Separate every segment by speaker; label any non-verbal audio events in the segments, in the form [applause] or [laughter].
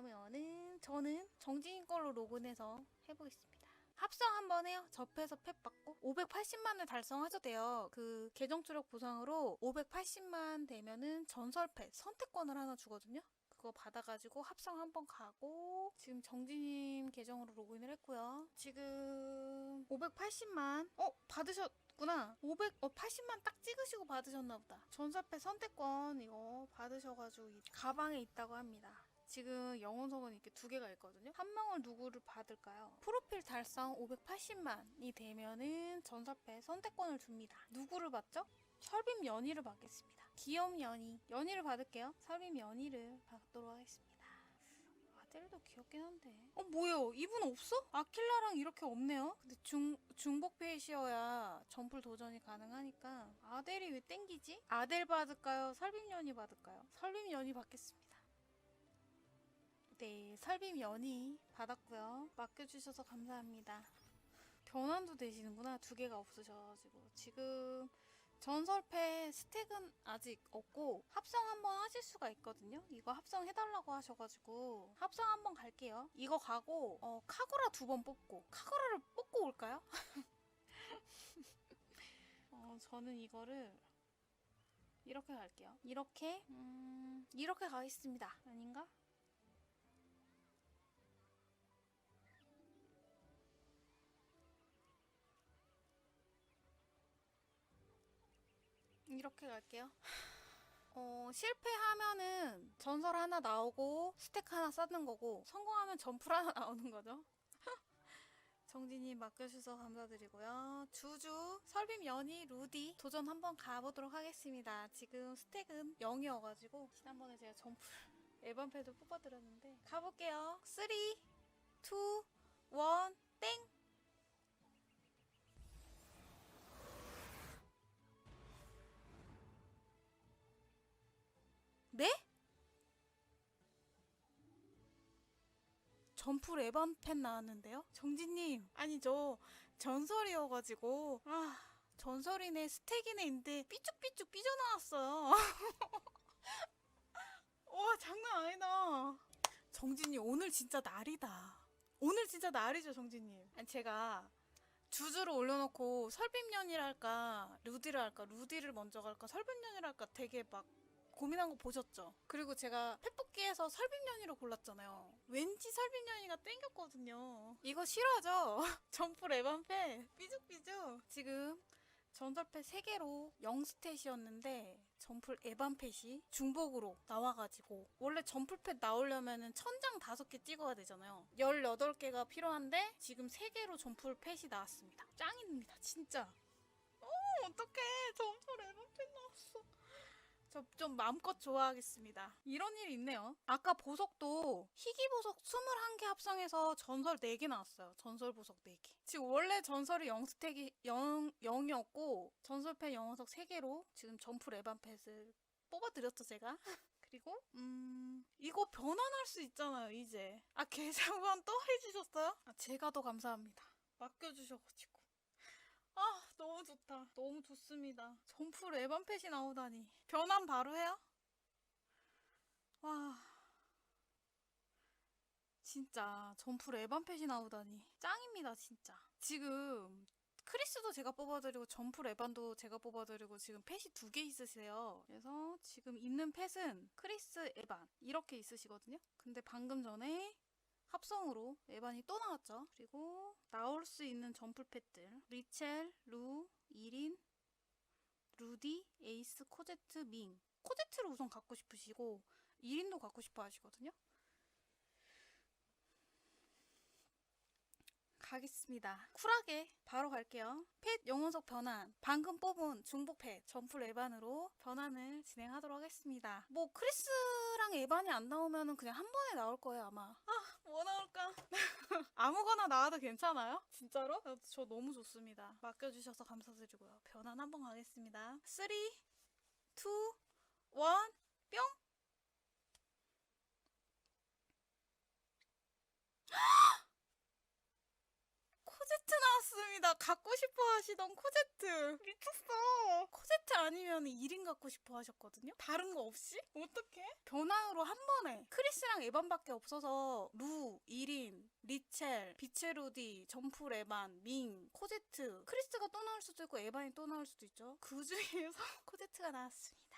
Speaker 1: 그러면은 저는 정진이 걸로 로그인해서 해보겠습니다. 합성 한번 해요. 접해서 팻 받고 580만을 달성하셔도 돼요. 그 계정 추력 보상으로 580만 되면은 전설 팻 선택권을 하나 주거든요. 그거 받아가지고 합성 한번 가고 지금 정진님 계정으로 로그인을 했고요. 지금 580만 어 받으셨구나. 500어 80만 딱 찍으시고 받으셨나 보다. 전설패 선택권 이거 받으셔가지고 이 가방에 있다고 합니다. 지금 영혼석은 이렇게 두 개가 있거든요. 한 명을 누구를 받을까요? 프로필 달성 580만이 되면은 전설패 선택권을 줍니다. 누구를 받죠? 설빔 연희를 받겠습니다. 귀여운 연희. 연희를 받을게요. 설빔 연희를 받도록 하겠습니다. 아델도 귀엽긴 한데. 어, 뭐예요? 이분 없어? 아킬라랑 이렇게 없네요? 근데 중, 중복 페이시어야 점플 도전이 가능하니까. 아델이 왜 땡기지? 아델 받을까요? 설빔 연희 받을까요? 설빔 연희 받겠습니다. 네, 설빔 연희 받았고요. 맡겨주셔서 감사합니다. 변환도 되시는구나. 두 개가 없으셔가지고. 지금 전설패 스택은 아직 없고 합성 한번 하실 수가 있거든요. 이거 합성해달라고 하셔가지고 합성 한번 갈게요. 이거 가고 어, 카구라 두 번 뽑고 카구라를 뽑고 올까요? [laughs] 어, 저는 이거를 이렇게 갈게요. 이렇게 음, 이렇게 가겠습니다. 아닌가? 이렇게 갈게요. 어, 실패하면은 전설 하나 나오고 스택 하나 쌓는 거고 성공하면 점플 하나 [laughs] 나오는 거죠. [laughs] 정진이 맡겨주셔서 감사드리고요. 주주, 설빔, 연희, 루디 도전 한번 가보도록 하겠습니다. 지금 스택은 0이어가지고 지난번에 제가 점플 에반패드 [laughs] 뽑아드렸는데 가볼게요. 3, 2, 1, 땡! 점프 에반펜 나왔는데요? 정진님, 아니 저 전설이어가지고 아 전설이네 스택이네인데 삐쭉삐쭉 삐져나왔어요. [laughs] 와 장난 아니다. 정진님 오늘 진짜 날이다. 오늘 진짜 날이죠 정진님. 아니 제가 주주를 올려놓고 설빔년이라 할까 루디를 할까 루디를 먼저 갈까 설빔년이라 할까 되게 막 고민한 거 보셨죠? 그리고 제가 펫뽑기에서 설빔년이로 골랐잖아요. 왠지 설빔년이가 땡겼거든요. 이거 싫어하죠? [laughs] 점프 레반패 삐죽삐죽. 지금 전설패 3개로 0스탯이었는데 점플 에반펫이 중복으로 나와가지고 원래 점플펫 나오려면은 천장 5개 찍어야 되잖아요 18개가 필요한데 지금 3개로 점플 펫이 나왔습니다 짱입니다 진짜 어 어떡해 점플 에반펫 나왔어 저 좀 마음껏 좋아하겠습니다. 이런 일이 있네요. 아까 보석도 희귀 보석 21개 합성해서 전설 4개 나왔어요. 전설 보석 4개. 지금 원래 전설이 0스택이 0, 0이었고 전설패 영어석 3개로 지금 점프 레반펫을 뽑아드렸죠 제가. [laughs] 그리고 음 이거 변환할 수 있잖아요 이제. 아 계좌만 [laughs] 또 해주셨어요? 아 제가 더 감사합니다. 맡겨주셔가지고. 아 너무 좋다. 너무 좋습니다. 점프 레반펫이 나오다니. 변환 바로 해요? 와. 진짜 점프 레반펫이 나오다니. 짱입니다 진짜. 지금 크리스도 제가 뽑아드리고 점프 레반도 제가 뽑아드리고 지금 펫이 두 개 있으세요. 그래서 지금 있는 펫은 크리스 에반. 이렇게 있으시거든요. 근데 방금 전에 합성으로 에반이 또 나왔죠. 그리고 나올 수 있는 점플 펫들 리첼, 루, 이린, 루디, 에이스, 코제트, 밍. 코제트를 우선 갖고 싶으시고 이린도 갖고 싶어 하시거든요. 가겠습니다. 쿨하게 바로 갈게요. 펫 영혼석 변환. 방금 뽑은 중복 펫 점프 에반으로 변환을 진행하도록 하겠습니다. 뭐 크리스랑 에반이 안 나오면은 그냥 한 번에 나올 거예요 아마. 아? 아무거나 나와도 괜찮아요? 진짜로? 저, 저 너무 좋습니다. 맡겨주셔서 감사드리고요. 변환 한번 가겠습니다. 3, 2, 1, 뿅! 맞습니다. 갖고 싶어 하시던 코제트. 미쳤어. 코제트 아니면 1인 갖고 싶어 하셨거든요? 다른 거 없이? 어떡해? 변환으로 한 번에. 크리스랑 에반밖에 없어서 루, 1인, 리첼, 비체루디, 점프 에반, 밍, 코제트. 크리스가 또 나올 수도 있고 에반이 또 나올 수도 있죠. 그 중에서 [laughs] 코제트가 나왔습니다.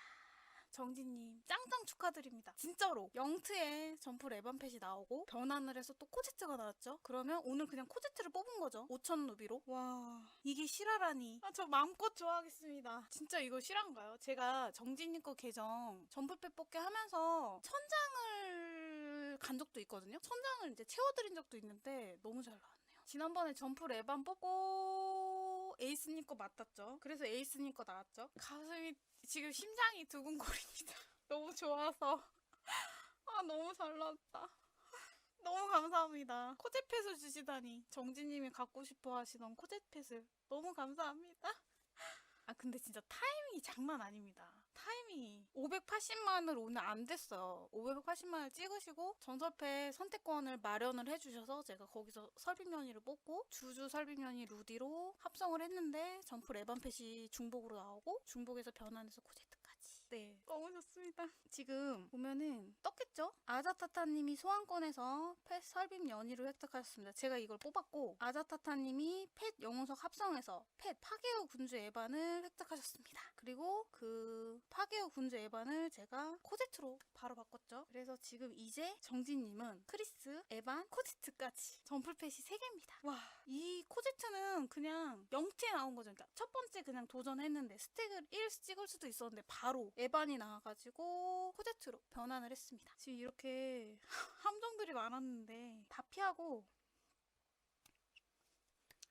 Speaker 1: 정진님 짱짱 축하드립니다. 진짜로 영트에 점프 레반펫이 나오고 변환을 해서 또 코제트가 나왔죠. 그러면 오늘 그냥 코제트를 뽑은 거죠. 5천 루비로. 와 이게 실화라니. 아, 저 마음껏 좋아하겠습니다. 진짜 이거 실화인가요? 제가 정진님 거 계정 점프펫 뽑기 하면서 천장을 간 적도 있거든요. 천장을 이제 채워드린 적도 있는데 너무 잘 나왔네요. 지난번에 점프 레반 뽑고 에이스님 거 맞았죠. 그래서 에이스님 거 나왔죠. 가슴이 지금 심장이 두근거립니다. [laughs] 너무 좋아서. [laughs] 아, 너무 잘 나왔다. [laughs] 너무 감사합니다. 코제펫을 주시다니. 정지님이 갖고 싶어 하시던 코제펫을. 너무 감사합니다. 아, 근데 진짜 타이밍이 장난 아닙니다. 타이밍이 580만을 오늘 안 됐어요. 580만을 찍으시고 전설패 선택권을 마련을 해주셔서 제가 거기서 설빙연이를 뽑고 주주 설빙연이 루디로 합성을 했는데 점프 레반펫이 중복으로 나오고 중복에서 변환해서 코제트까지. 네, 너무 좋습니다. 지금 보면은 떴겠죠? 아자타타님이 소환권에서 펫 설빔 연이를 획득하셨습니다. 제가 이걸 뽑았고 아자타타님이 펫 영웅석 합성해서 펫 파괴우 군주 에반을 획득하셨습니다. 그리고 그 파괴우 군주 에반을 제가 코제트로 바로 바꿨죠. 그래서 지금 이제 정진님은 크리스, 에반, 코제트까지 점플펫이 3개입니다. 와, 이 코제트는 그냥 영티에 나온 거죠. 그러니까 첫 번째 그냥 도전했는데 스택을 1 찍을 수도 있었는데 바로 에반이 나와가지고 코제트로 변환을 했습니다. 지금 이렇게 [laughs] 함정들이 많았는데 다 피하고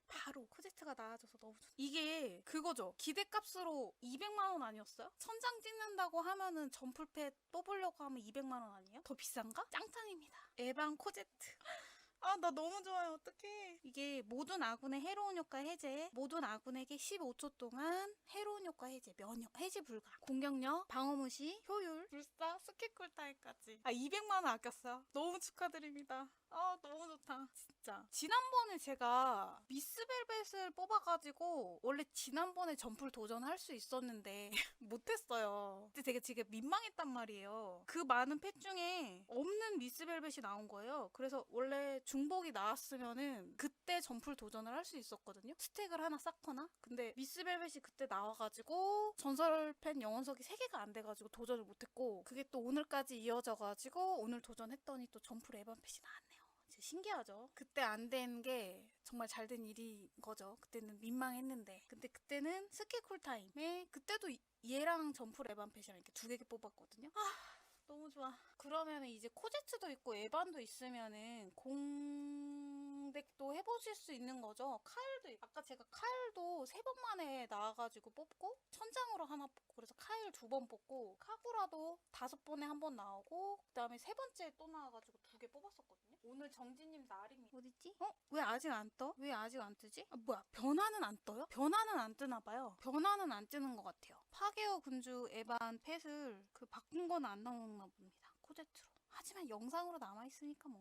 Speaker 1: 바로 코제트가 나와줘서 너무 좋다. 이게 그거죠. 기대값으로 200만 원 아니었어요? 천장 찍는다고 하면은 점플패 뽑으려고 하면 200만 원 아니에요? 더 비싼가? 짱짱입니다. 에반 코제트. 아, 나 너무 좋아요. 어떡해. 이게 모든 아군의 해로운 효과 해제, 모든 아군에게 15초 동안 해로운 효과 해제, 면역, 해제 불가, 공격력, 방어 무시, 효율, 불사, 스킬 쿨타임까지. 아, 200만 원 아꼈어요. 너무 축하드립니다. 아, 너무 좋다. 진짜. 지난번에 제가 미스벨벳을 뽑아가지고, 원래 지난번에 점프를 도전할 수 있었는데, [laughs] 못했어요. 근데 되게 지금 민망했단 말이에요. 그 많은 펫 중에 없는 미스벨벳이 나온 거예요. 그래서 원래 중복이 나왔으면은 그때 점프를 도전을 할 수 있었거든요. 스택을 하나 쌓거나. 근데 미스벨벳이 그때 나와가지고 전설 팬 영원석이 3개가 안 돼가지고 도전을 못했고 그게 또 오늘까지 이어져가지고 오늘 도전했더니 또 점프 레반 펫이 나왔네요. 신기하죠? 그때 안 된 게 정말 잘 된 일인 거죠. 그때는 민망했는데. 근데 그때는 스킬 쿨타임에 그때도 이- 얘랑 점프 레반 펫이랑 이렇게 두 개 뽑았거든요. 아, 너무 좋아. 그러면 이제 코제트도 있고 에반도 있으면은 공덱도 해보실 수 있는 거죠. 있- 아까 제가 카일도 세 번 만에 나와가지고 뽑고 천장으로 하나 뽑고 그래서 카일 두번 뽑고 카구라도 다섯 번에 한 번 나오고 그다음에 세 번째 또 나와가지고 두 개 뽑았었거든요. 오늘 정진님 날입니다. 어딨지? 어? 왜 아직 안 떠? 왜 아직 안 뜨지? 아 뭐야? 변화는 안 떠요? 변화는 안 뜨나 봐요. 변화는 안 뜨는 것 같아요. 파괴어 군주 에반 펫을 그 바꾼 건 안 나오나 봅니다. 코제트로. 하지만 영상으로 남아있으니까 뭐.